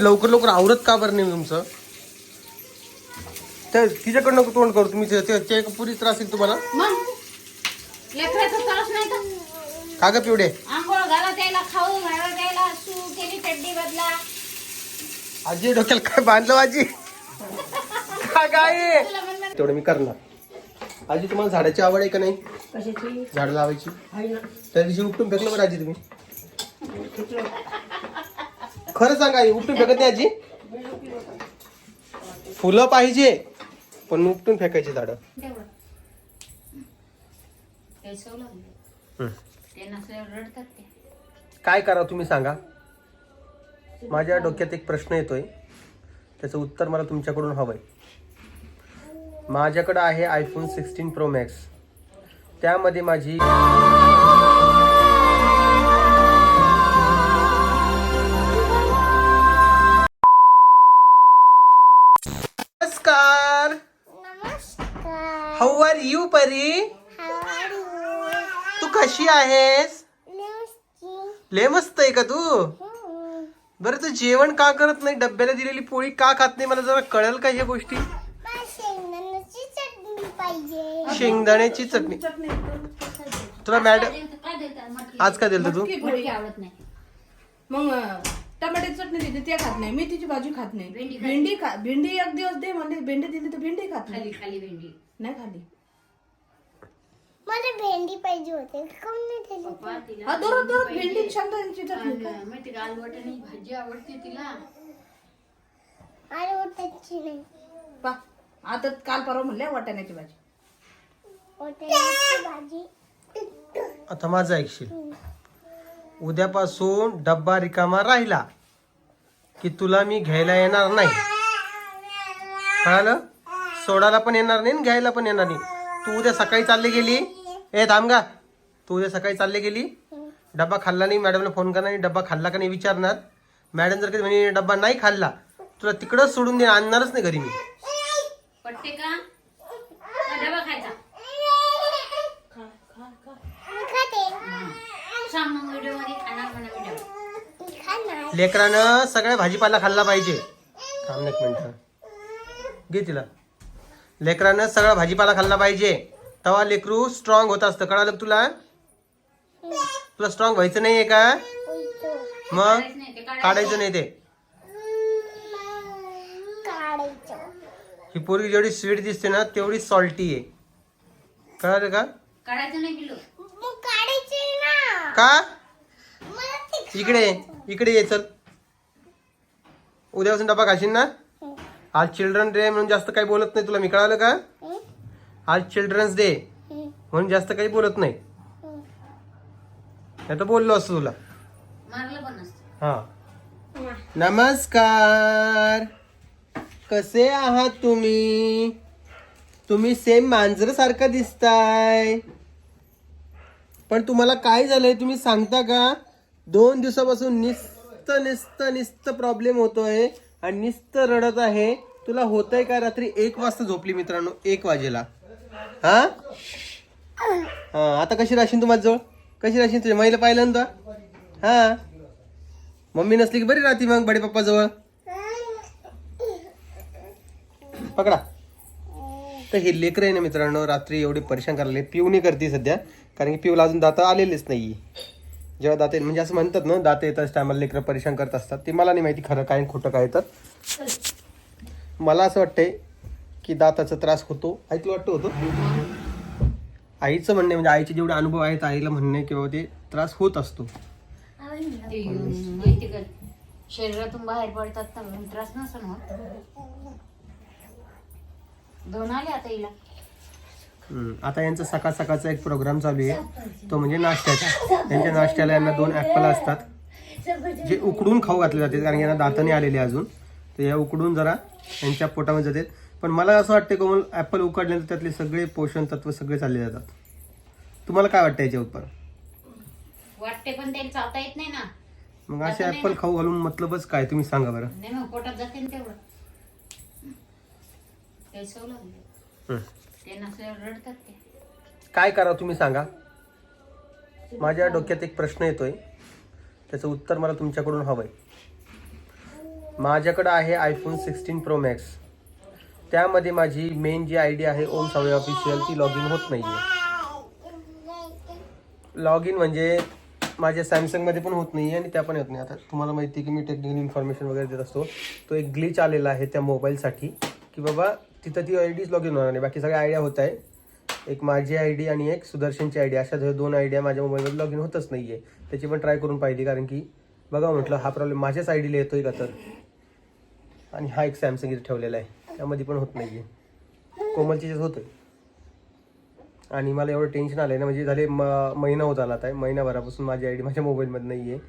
लवकर लवकर आवरत का बरं नाही तुमचं? त्या तिच्याकडनं तोंड करू तुम्ही ते- ते- ते पुरी त्रास येईल तुम्हाला. मग? लेकराचं त्रास नाही तर का? ग पिवडे. आंघोळ घाला त्याला खाऊ घाला त्याला सू केली चड्डी बदला आजी डोक्याला काय बांधलं आजी? काय काय तुला म्हणलं तेवढं मी करणार. आजी तुम्हाला झाडाची आवड आहे का नाही? कशाची? झाड लावायची. आहे ना. त्या दिवशी उपटून फेकलं बरं आजी तुम्ही. खरं सांगा उपटून फेकत नाही आजी? फुलं पाहिजे पण उपटून फेकायची झाडं. हं. काय करा तुम्ही सांगा. माझ्या डोक्यात एक प्रश्न येतोय. त्याचं उत्तर मला तुमच्याकडून हवंय. माझ्याकडं आहे आयफोन सिक्स्टीन प्रो मॅक्स त्यामध्ये माझी यू परी. तू कशी आहेस? लय मस्त आहे का तू? बरं तू जेवण का करत नाही? डब्याला दिलेली पोळी का खात नाही? मला जरा कळेल का ह्या गोष्टी? शेंगदाण्याची चटणी. पाहिजे शेंगदाण्याची चटणी तुला मॅडम आज काय दिलं तू? मटकी आवडत नाही. मग टमाट्याची चटणी दिली ते खात नाही. मेथीची भाजी खात नाही. भेंडी भेंडी खा भेंडी एक दिवस दे म्हणजे भेंडी दिली तर भेंडी खात खाली नाही खाली भेंडी. नाही खाली. मला भेंडी पाहिजे होते. कोण नाही दिली तिला हा दररोज दररोज भेंडी शेंगदाण्याची चटणी. आणि माहिती का आलवटाची भाजी आवडते तिला. अरे वाटायची नाही. पा आता काल परवा म्हणले वाटाण्याची भाजी. वाटायची भाजी. आता माझं ऐकशील. उद्यापासून डब्बा रिकामा राहिला की तुला मी घ्यायला येणार नाही. कळालं? सोडायला पण येणार नाही आणि घ्यायला पण येणार नाही. तू उद्या सकाळी चालली गेली? ए थांब गा. तू उद्या सकाळी चालली गेली. डब्बा खाल्ला नाही मॅडमला फोन करणार आणि डब्बा खाल्ला का नाही विचारणार. मॅडम जर कधी म्हणे डब्बा नाही खाल्ला तुला तिकडंच सोडून दे आणणारच नाही घरी मी. पटते का? का डबा खायचा. मी खाते सांग मग व्हिडिओमध्ये खाणार म्हणा व्हिडिओ. मी खाणार लेकरानं सगळ्या भाजीपाला खाल्ला पाहिजे. थांब एक मिनिट. घे तिला. लेकरानं सगळा भाजीपाला खाल्ला पाहिजे. तेव्हा लेकरू स्ट्रॉंग होत असतं. कळालं का तुला? तुला स्ट्रॉंग व्हायचं नाहीये का? मग? काढायचं. नाही ते. काढायचं ही पोरगी जेवढी स्वीट दिसते ना तेवढी सॉल्टी आहे. कळालं का? काढायचं नाही पिलो मग काढायचे ना का इकडे. इकडे ये चल. उद्यापासून डबा खाशील ना. आज चिल्ड्रन डे म्हणून जास्त काही बोलत नाही तुला मी कळालं का? आज चिल्ड्रन्स डे. म्हणून जास्त काही बोलत नाही. हं. नाही तर बोललो असतो तुला. मारलं पण असतं हा. नमस्कार. कसे आहात तुम्ही? तुम्ही सेम मांजर सारखा दिसताय. पण तुम्हाला काय झालंय तुम्ही सांगता का? दोन दिवसापासून निस्त निस्त निस्त प्रॉब्लेम होतोय आणि निस्त रडत आहे. तुला होतंय का? रात्री एक वाजता झोपली मित्रांनो एक वाजेला. हा? हा आता कशी राहशील तू माझ्याजवळ कशी राहशील तुझ्या? महिला पाहिलं ना तू? हा? मम्मी नसली की बरी राहते मग बडे पप्पा जवळ? पकडा. तर हे लेकर आहे ना मित्रांनो रात्री एवढे परेशान करायला पिवणी करते सध्या. कारण की पिवला अजून दाता आलेलेच नाही जेव्हा दाते म्हणजे असं म्हणतात ना दाते येतात टायमाला लेकरं परेशान करत असतात. ते मला नाही माहिती खरं काय खोटं काय तर मला असं वाटतंय की दाताचा त्रास होतो. आई तुला वाटतं होतो. आईचं म्हणणे म्हणजे आईचे जेवढे अनुभव आहेत आईला म्हणणे किंवा ते त्रास होत असतो. ते माहिती का शरीरातून बाहेर पडतात तर मग त्रास नसन होत. दोन आले आता हिला. आता यांचा सकाळ सकाळचा एक प्रोग्राम चालू आहे. तो म्हणजे नाश्त्याचा. त्यांच्या नाश्त्याला यांना दोन ॲपल असतात. जे उकडून खाऊ घातले जाते कारण यांना दाताने आलेले अजून. तर या उकडून जरा यांच्या पोटामध्ये जातात. पण मला असं वाटतं कोमल ॲपल उकडल्यानंतर त्यातले सगळे पोषण तत्व सगळे चालले जातात. तुम्हाला काय वाटतं याच्या उत्पर वाटते पण त्याला चावता येत नाही ना. मग असे ॲपल खाऊ घालून मतलबच काय? तुम्ही सांगा बरं. नाही मग पोटात जाते ना तेवढं. ते सवलं हम्म. ते नसल्यावर रडतात ते. काय करा तुम्ही सांगा? माझ्या डोक्यात एक प्रश्न येतोय. त्याचं उत्तर मला तुमच्याकडून हवंय. माझ्याकडं आहे आयफोन सिक्स्टीन प्रो मॅक्स त्यामध्ये माझी मेन जी आय डी आहे ओम सावळे ऑफिशियल ती लॉग इन होत नाही आहे लॉग इन म्हणजे माझ्या सॅमसंगमध्ये पण होत नाही आहे आणि त्या पण होत नाही. आता तुम्हाला माहिती आहे की मी टेक्निकल इन्फॉर्मेशन वगैरे देत असतो. तो एक ग्लिच आलेला आहे त्या मोबाईलसाठी की बाबा तिथं ती आय डीच लॉग इन होणार नाही. बाकी सगळ्या आयडिया होत आहे. एक माझी आय डी आणि एक सुदर्शनची आय डी अशा दोन- आयडिया माझ्या मोबाईलमध्ये लॉग इन होतच नाही आहे त्याची पण ट्राय करून पाहिली कारण की बघा म्हटलं हा प्रॉब्लेम माझ्याच आय डीला आहे का तर? आणि हा एक सॅमसंग इथे ठेवलेला आहे. त्यामध्ये पण होत नाही आहे कोमलची होतं आणि मला एवढं टेन्शन आलं आहे ना म्हणजे झाले म महिना होत आला आता. महिनाभरापासून माझी आय डी माझ्या मोबाईलमध्ये नाही आहे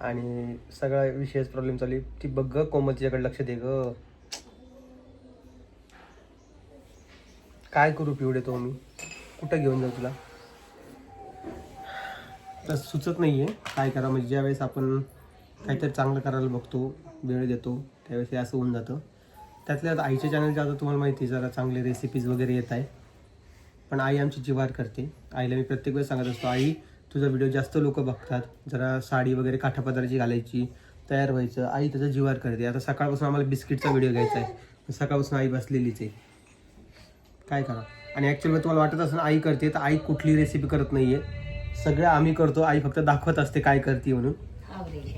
आणि सगळा विषयच प्रॉब्लेम चालू आहे. ती बघ गं, कोमल तिच्याकडे लक्ष दे ग. काय करू पिवडे तो मी? कुठं घेऊन जाऊ तुला? तर सुचत नाही आहे काय करा म्हणजे ज्यावेळेस आपण काहीतरी चांगलं करायला बघतो वेळ देतो त्यावेळेस हे असं होऊन जातं. त्यातल्या त्यात आईच्या चॅनलच्या आता तुम्हाला माहिती आहे जरा चांगले रेसिपीज वगैरे येत आहे पण आई आमची जिवार करते. आईला मी प्रत्येक वेळेस सांगत असतो आई तुझा व्हिडिओ जास्त लोक बघतात. जरा साडी वगैरे काठापदराची घालायची तयार व्हायचं. आई त्याचा जिवार करते. आता सकाळपासून आम्हाला बिस्किटचा व्हिडिओ घ्यायचा आहे. सकाळपासून आई बसलेलीच आहे. काय करा? आणि ॲक्च्युअली तुम्हाला वाटत असेल आई करते तर आई कुठली रेसिपी करत नाही आहे सगळं आम्ही करतो. आई फक्त दाखवत असते काय करते म्हणून.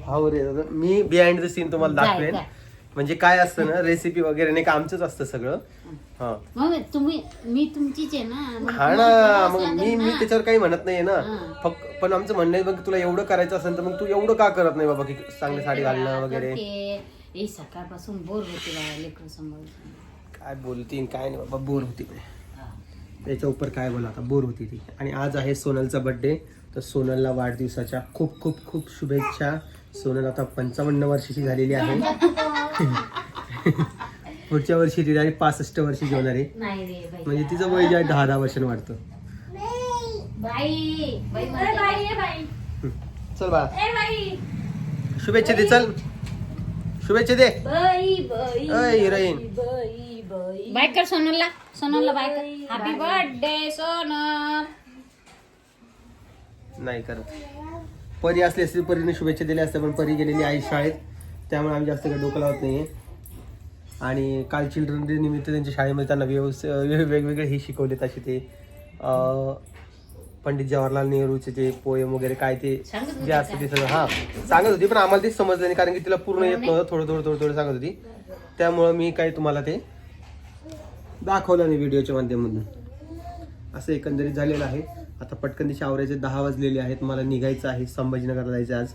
हो रे मी बिहाइंड द सीन तुम्हाला दाखवेन? म्हणजे काय असतं ना रेसिपी वगैरे नाही का आमचंच असतं सगळं. हा. मग तुम्ही मी तुमचीच आहे ना. मग हा तुम्हाला ना करावंच मग लागेल मी मी ना. त्याच्यावर काही म्हणत नाहीये ना. फक्त पण आमचं म्हणणं आहे बघ तुला एवढं करायचं असेल तर मग तू एवढं का करत नाही बाबा की चांगली साडी घालणं वगैरे? करते. ए सकाळपासून बोर होते लेकरं काय बोलतीन काय नाही बाबा बोर होती त्याच्या उपर काय बोला आता बोर होती ती. आणि आज आहे सोनलचा बर्थडे तर सोनलला वाढदिवसाच्या खूप खूप खूप शुभेच्छा. सोनल आता पंचावन्न वर्षाची झालेली आहे. पुढच्या वर्षी ती डायरेक्ट पासष्ट वर्षी होणार आहे. नाही रे बाई. म्हणजे तिचं वय जे आहे दहा दहा वर्षांनी वाढतं. बाई म्हणते. चल बाळा. बाई. शुभेच्छा दे चल. शुभेच्छा दे. बाई बाई अय हिरोईन. बाई बाई. बाय कर सोनलला. सोनलला बाय कर. Happy birthday Sonal. नाही करत. परी असली असती परीने शुभेच्छा दिल्या असत्या पण परी गेलेली आहे शाळेत. त्यामुळे आम्ही जास्त काही डोकं लावत नाहीये. आणि काल चिल्ड्रन डे निमित्त त्यांच्या शाळेमध्ये त्यांना व्यवस्थित वेगवेगळे हे शिकवले तसे ते पंडित जवाहरलाल नेहरूचे ते पोयम वगैरे काय ते जे असतं ते सगळं हा सांगत होती पण आम्हाला तेच समजलं नाही कारण की तिला पूर्ण येत नव्हतं थोडं थोडं थोडं थोडं सांगत होती. त्यामुळं मी काही तुम्हाला ते दाखवलं नाही व्हिडिओच्या माध्यमातून. असं एकंदरीत झालेलं आहे. आता पटकन तिचे आवरायचे दहा वाजलेले आहेत. मला निघायचं आहे. संभाजीनगरला जायचं आज.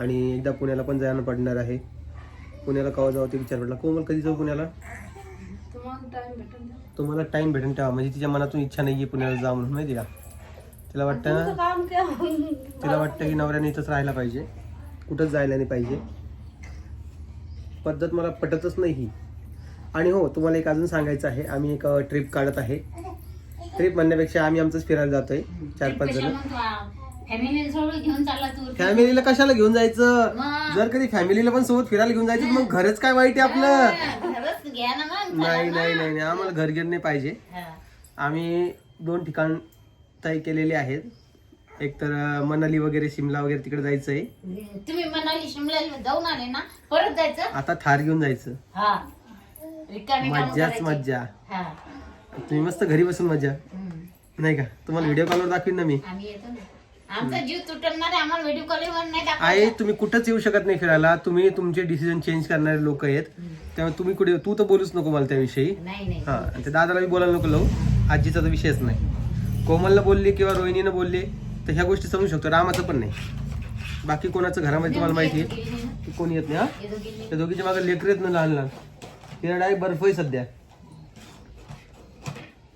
आणि एकदा पुण्याला पण जायला पडणार आहे. पुण्याला केव्हा जावं ते विचार पडला. कोमल कधी जाऊ पुण्याला? तुम्हाला टाइम भेटेल ना? तुम्हाला टाइम भेटेल तेव्हा. म्हणजे तिच्या मनातून इच्छा नाही आहे पुण्याला जा म्हणून माहिती का? तिला वाटतं ना तिला वाटतं की नवऱ्याने इथंच राहायला पाहिजे. कुठंच जायला नाही पाहिजे. पद्धत मला पटतच नाही. ही आणि हो तुम्हाला एक अजून सांगायचं आहे. आम्ही एक ट्रिप काढत आहे. ट्रिप म्हणण्यापेक्षा आम्ही आमचंच फिरायला जातोय. चार पाच जण. फॅमिली सोडून घेऊन चालला तू फॅमिलीला कशाला घेऊन जायचं? मग? जर कधी फॅमिलीला पण सोबत फिरायला घेऊन जायचं तर मग घरच काय वाईट आहे आपलं? घरच घ्या ना मग नाही नाही नाही नाही. आम्हाला घर गिर नाही पाहिजे. हा. आम्ही दोन ठिकाण तय केलेले आहेत. एक तर अं, मनाली वगैरे शिमला वगैरे तिकडे जायचं आहे तुम्ही म्हणाली शिमल्याला जाऊन आले ना परत जायचं? आता थार घेऊन जायचं. हा. रिकामी कामं मज्जाच करायची. मज्जा. हा. तुम्ही मस्त घरी बसून मज्जा. हम्म. नाही का? तुम्हाला व्हिडिओ कॉलवर दाखवीन ना मी. आम्ही येतो ना. आमचा जीव तुटणार आहे आम्हाला व्हिडिओ कॉलवर नाही आहे दाखवायचा. तुम्ही कुठंच येऊ शकत नाही फिरायला. तुम्ही तुमचे डिसिजन चेंज करणारे लोक आहेत. त्यामुळे तुम्ही कुठे तू तर बोलूच नको मला त्याविषयी. नाही नाही. हा आणि ते दादाला बी बोलायला नको लावू. आजीचा तर विषयच नाही. कोमलला बोलली किंवा रोहिणीनं बोलले तर ह्या गोष्टी समजू शकतो. रामाचं पण नाही. बाकी कोणाचं घरामध्ये तुम्हाला माहिती आहे. की कोणी येत नाही हा. त्या दोघीच्या मागे लेकर येत ना लहान लहान. तिला डायरेक्ट बर्फ आहे सध्या.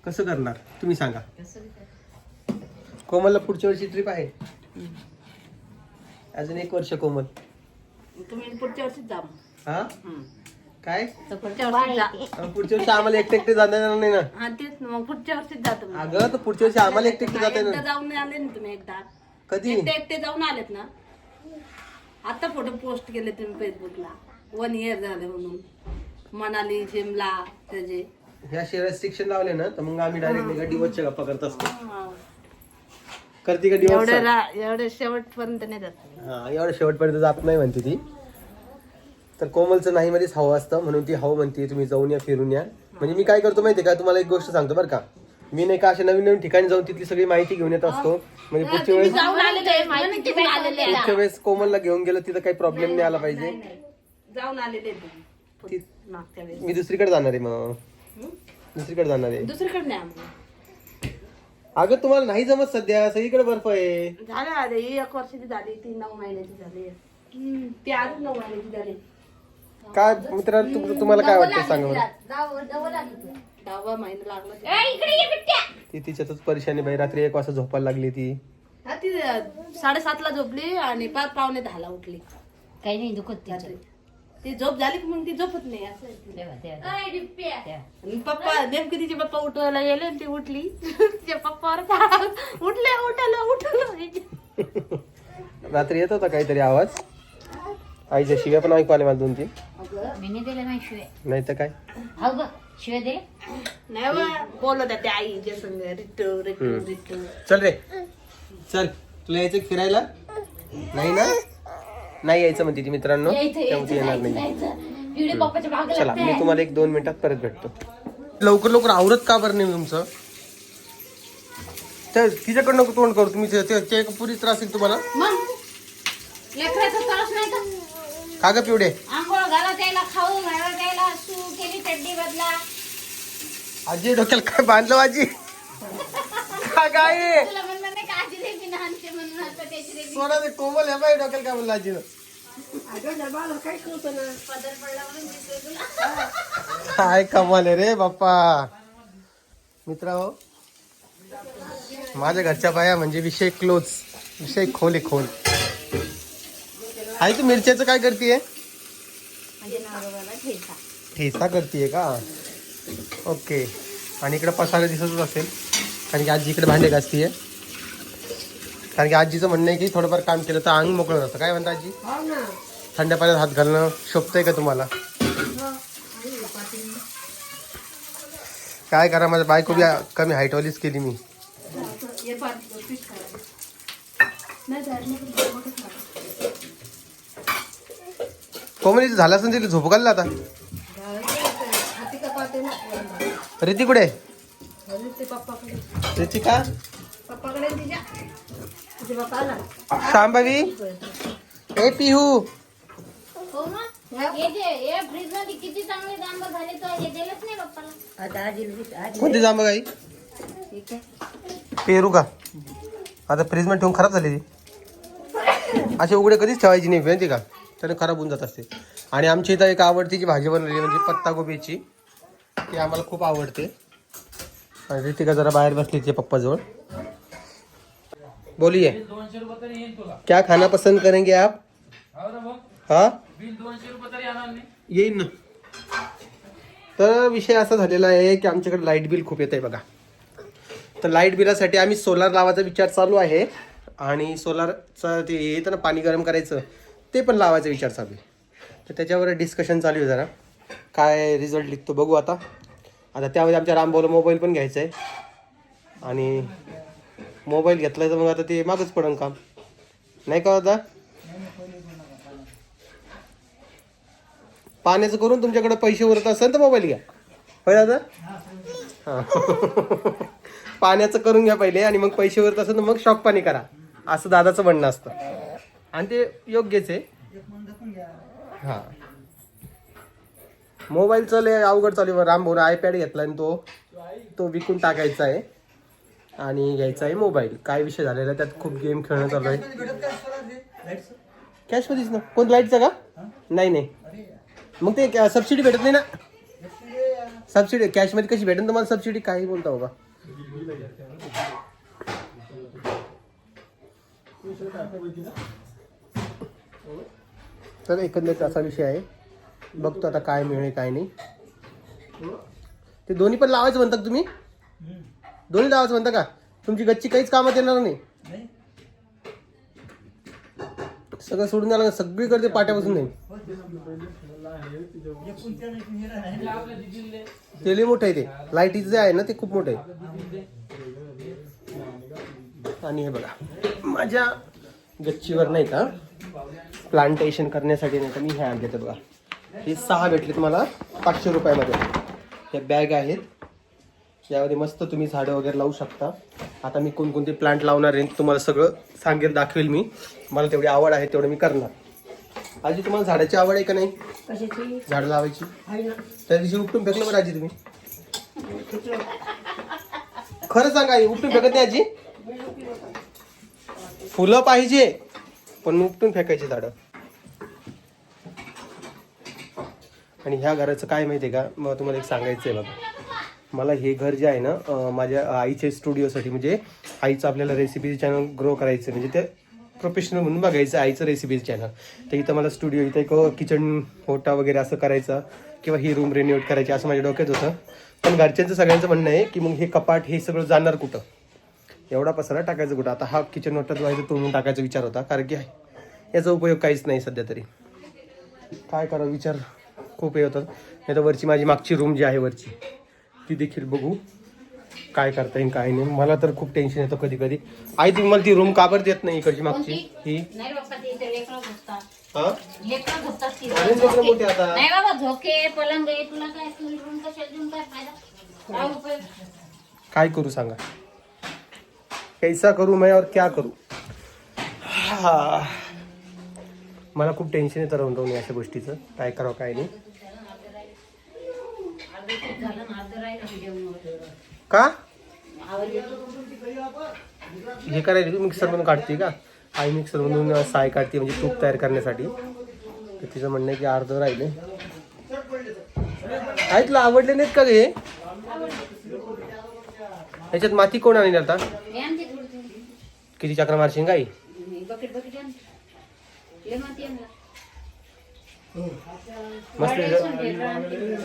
कसं करणार? तुम्ही सांगा. कसं? कोमलला पुढच्या वर्षी ट्रिप आहे. अजून एक वर्ष कोमल. तुम्ही पुढच्या वर्षी जा मग. हा? हम्म. काय? तर पुढच्या वर्षी जा. अं, पुढच्या वर्षी आम्हाला एकटे एकटे जाता येणार नाही ना? हा तेच ना, मग पुढच्या वर्षी जा तुम्ही. अगं तर पुढच्या वर्षी आम्हाला एकटे एकटे जाता एकदा येणार जाऊन आले ना तुम्ही एकदा. कधी? एकटे एकटे जाऊन आलेत ना. आता फोटो पोस्ट केले तुम्ही फेसबुकला. वन इयर झाले म्हणून. मनाली शिमला त्याचे. ह्या असे रेस्ट्रिक्शन लावले ना तर मग आम्ही डायरेक्ट डिवोर्सच्या गप्पा करत असतो. हा. करते का डिवोर्स एवढे रा- एवढे शेवटपर्यंत नाही जात हा एवढं शेवटपर्यंत जात नाही म्हणते ती. तर कोमलचं नाही मध्येच हवं असतं. म्हणून ती हवं म्हणते तुम्ही जाऊन या फिरून या. म्हणजे मी काय करतो माहितीये का? तुम्हाला एक गोष्ट सांगतो बरं का. मी नाही का अशा नवीन नवीन ठिकाणी जाऊन तिथली सगळी माहिती घेऊन येत असतो. म्हणजे पुढच्या वेळेस जाऊन आलेले आहे, माहिती घेऊन आलेले आहे. पुढच्या वेळेस कोमलला घेऊन गेलो तिथं काही प्रॉब्लेम नाही आला पाहिजे. जाऊन आलेले आहे तुम्ही. ती- मागच्या वेळेस. मी दुसरीकडे जाणार आहे मग. दुसरीकडे जाणार आहे. दुसरीकडे नाही आम्हाला अगं तुम्हाला नाही जमत सध्या. सगळीकडे बर्फ आहे. झालं अरे ही एक वर्षाची झाली. ती नऊ महिन्याची झाली. हम्म, ती अजून नऊ महिन्याची झाली. काय मित्र तुम्हाला काय वाटतं सांगा बरं. दहावा महिना लागला. ते. ती तिच्यातच परेशानी बाई. रात्री एक वाजता झोपायला लागली ती. हा, ती अं, साडेसातला झोपली आणि पाच पावणे दहाला उठली. काही नाही दुखत तिच्या रात्री. ती झोप झाली की मग ती झोपत नाही असं आहे ती. तेव्हा तेव्हा तेव्हा. आणि पप्पा नेमके तिचे पप्पा उठवायला गेले आणि ती उठली. तिच्या पप्पावर उठले उठलं उठलं रात्री येत होता काहीतरी आवाज? आईच्या शिव्या पण ऐकू आले मला दोन तीन. मी नाही दिले नाही शिवाय नाही तर काय? हो ग शिवाय दिले नाही बा, बोलत आहे त्या आईच्या संग. रिटू रिटू हम्म. रिटू चल रे. चल. तुला यायचं फिरायला? नाही ना? नाही यायचं म्हणते ती मित्रांनो. त्यामुळे येणार नाही. चला मी तुम्हाला एक दोन मिनिटात परत भेटतो. लवकर लवकर आवरत का बरं नाही तुमचं? तर तिच्याकडनं तोंड करू तुम्ही ते- पुरी त्रास येईल तुम्हाला. का ग पिवडे. आजी डोक्याला काय बांधलं आजी? का काय तुला म्हणलं नाही का आजी रेबी लहानचे म्हणून आता त्याची रेबी सोडा ते कोमल आहे बाई डोक्याला काय म्हणलं आजीनं. पदर पडला म्हणून दिसतोय तुला. काय कमाल आहे रे बाप्पा. मित्र माझ्या घरच्या बाया म्हणजे विषय क्लोज विषय खोल आहे खोल. आई तू मिरच्याचं काय म्हणजे ठेचा. ठेचा करतीये का? ओके. आणि इकडे पसारा दिसतच असेल. कारण की आजी इकडे भांडे घासतीये. कारण की आजीचं म्हणणं आहे की थोडंफार काम केलं तर अंग मोकळं राहतं काय म्हणता आजी? थंड पाण्यात हात घालणं शोभतंय का तुम्हाला? काय करा माझ्या बायको बी कमी हाईटवालीच केली मी. कोमली झाला असेल तिला झोप घालला आता? रिती कुठे? रिती का पप्पाकडे तिच्या. सांभवी ए पिहू. कोणते जांब गाई पेरू का? आता फ्रीजमध्ये ठेवून खराब झालेली असे उघडे कधीच ठेवायची नाही माहिती का? त्याने खराब होऊन जात असते. आणि आमची इथं एक आवडतीची भाजी बनवलेली म्हणजे पत्तागोबीची ती आम्हाला खूप आवडते. आणि रितिका जरा बाहेर बसली तिच्या पप्पाजवळ. बोलिए। क्या खाना पसंद करेंगे आप? हा? येईन ना. तर विषय असा झालेला आहे की आमच्याकडे लाइट बिल खूप येत आहे बघा. तर लाइट बिलासाठी आम्ही सोलार लावायचा विचार चालू आहे. आणि सोलारचं ते येतं ना पाणी गरम करायचं ते पण लावायचा विचार चालू आहे. तर त्याच्यावर डिस्कशन चालू आहे जरा. काय रिझल्ट निघतो बघू आता. आता त्यामध्ये आमच्या रामभाऊला मोबाईल पण घ्यायचा आहे. आणि मोबाईल घेतला तर मग आता ते मागच पडन काम. नाही का दादा? पाण्याचं करून तुमच्याकडे पैसे उरत असेल तर मोबाईल घ्या. होय दादा? हां. पाण्याचं करून घ्या पहिले आणि मग पैसे उरत असेल तर मग शॉक पाणी करा. असं दादाचं म्हणणं असतं. आणि ते योग्यच आहे. हां. मोबाईलचं लय अवघड चालू आहे. रामभाऊन आयपॅड घेतला आणि तो तो विकून टाकायचा आहे. आणि घ्यायचा आहे मोबाईल काय विषय झालेला आहे त्यात खूप गेम खेळणं चालू आहे. कॅशमध्येच ना? कोण लाईटचा का? नाही नाही. मग ते सबसिडी भेटत नाही ना? सबसिडी कॅशमध्ये कशी भेटेल तुम्हाला सबसिडी काही बोलता हो तर एकंदरीत असा विषय आहे. बघतो आता काय मिळेल काय नाही. ते दोन्ही पण लावायचं म्हणतात तुम्ही? दोन्ही लावायचं म्हणता का? तुमची गच्ची काहीच कामात येणार नाही. सगळं सोडून द्यायला सगळीकडे पाट्यापासून नाही. ते मोठं आहे ते. लाईटीचं जे आहे ना ते खूप मोठं आहे. आणि हे बघा माझ्या गच्चीवर नाही का प्लांटेशन करण्यासाठी नाही का मी हे आणले बघा. हे सहा भेटले तुम्हाला पाचशे रुपयामध्ये. हे बॅग आहेत. यामध्ये मस्त तुम्ही झाडं वगैरे लावू शकता. आता मी कोणकोणते प्लांट लावणार आहे तुम्हाला सगळं सांगेल दाखवेल मी. मला तेवढी आवड आहे तेवढं मी करणार. आजी तुम्हाला झाडाची आवड आहे का नाही? कशाची? झाडं लावायची. त्या दिवशी उपटून फेकलं बरं आजी तुम्ही. खरं सांगा आई उपटून फेकत नाही आजी? फुलं पाहिजे पण उपटून फेकायची झाडं. आणि ह्या घराचं काय माहिती आहे का? मग तुम्हाला एक सांगायचं आहे बघा. मला हे घर जे आहे ना माझ्या आईच्या स्टुडिओसाठी म्हणजे आईचं आपल्याला रेसिपीज चॅनल ग्रो करायचं म्हणजे ते प्रोफेशनल म्हणून बघायचं आईचं रेसिपीज चॅनल तर इथं मला स्टुडिओ इथं एक किचन फोटा वगैरे असं करायचं किंवा ही रूम रेन्युएट करायची असं माझ्या डोक्यात होतं. पण घरच्यांचं सगळ्यांचं म्हणणं आहे की मग हे कपाट हे सगळं जाणार कुठं? एवढा पसारा टाकायचं कुठं? आता हा किचन ओटा जो आहे तो तोडून टाकायचा विचार होता कारण की याचा उपयोग काहीच नाही सध्या तरी. काय करावं? विचार खूप हे होतात. नाही तर वरची माझी मागची रूम जी आहे वरची. ती देखील बघू. काय करता येईल काय नाही. मला तर खूप टेन्शन येतं कधी कधी. आई तुम्ही मला ती रूम काबर देत नाही इकडची मागची? ही? नाही बाप्पा ते इथे लेकरं झोपतात. हा? लेकरं झोपतात ती अरे लेकरं मोठे आता. नाही बाबा झोके पलंग आहे तुला काय तू रूम कशाला देऊन काय फायदा काय उपयोग काय करू सांगा? कैसा करू मैं और क्या करू? हा. मला खूप टेन्शन येतं राहून राहून अशा गोष्टीचं. काय करावं काय नाही अर्धं खूप झालं ना अर्धं राहिलं ते जेवणावर. का? हे करायला तू मिक्सर मधून काढते का? आई मिक्सर मधून साय काढते म्हणजे तूप तयार करण्यासाठी. तर तिचं म्हणणं आहे की अर्ध राहिले. आई तुला आवडले नाहीत का हे ह्याच्यात माती कोण आणली आता? किती चक्र मारशील गाई बकेट बकेट आण लय माती आणला मस्त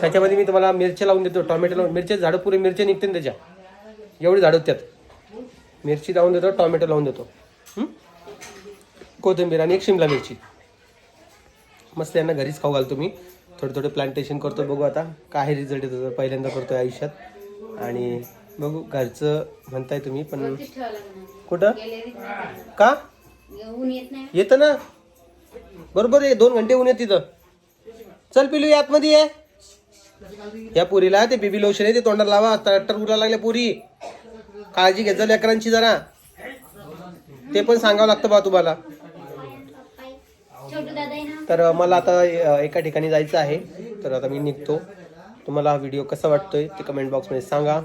त्याच्यामध्ये मी तुम्हाला मिरच्या लावून देतो टोमॅटो लावून. मिरच्या झाडं पुरे मिरच्या निघते ना त्याच्या. एवढी झाडं त्यात मिरची लावून देतो टोमॅटो लावून देतो? कोथिंबीर आणि एक शिमला मिरची. मस्त यांना घरीच खाऊ घालतो मी. थोडे थोडे प्लांटेशन करतो बघू आता काय रिझल्ट येतो पहिल्यांदा करतोय आयुष्यात. आणि बघू घरचं म्हणताय तुम्ही पण कुठं? का? येत येतं ना? बरोबर आहे दोन घंटे ऊन आहे तिथं. चल पिलू या आतमध्ये ये. या पुरीला ते बेबी लोशन आहे ते तोंडाला लावा. ट्रॅक्टर उडा लागल्या पुरी. काळजी घेत जा लेकरांची जरा. ते पण सांगावं लागतं बा तुम्हाला. तर मला आता एका ठिकाणी जायचं आहे. तर आता मी निघतो. तुम्हाला हा व्हिडिओ कसा वाटतोय ते कमेंट बॉक्समध्ये सांगा.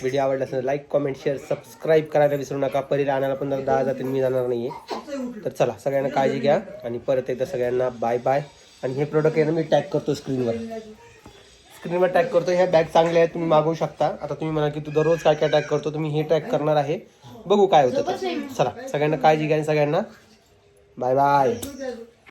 व्हिडिओ आवडला असेल लाईक कमेंट शेअर सबस्क्राईब करायला विसरू नका. परीला आणायला पण जर दहा जातील मी जाणार नाही आहे तर चला सगळ्यांना काळजी घ्या. आणि परत एकदा सगळ्यांना बाय बाय आणि हे प्रोडक्ट आहे ना मी टॅग करतो स्क्रीनवर स्क्रीनवर टॅग करतो. ह्या बॅग चांगल्या आहेत तुम्ही मागवू शकता. आता तुम्ही म्हणा की तू दररोज काय काय टॅग करतो तुम्ही हे टॅग करणार आहे. बघू काय होतं चला सगळ्यांना काळजी घ्या आणि सगळ्यांना बाय बाय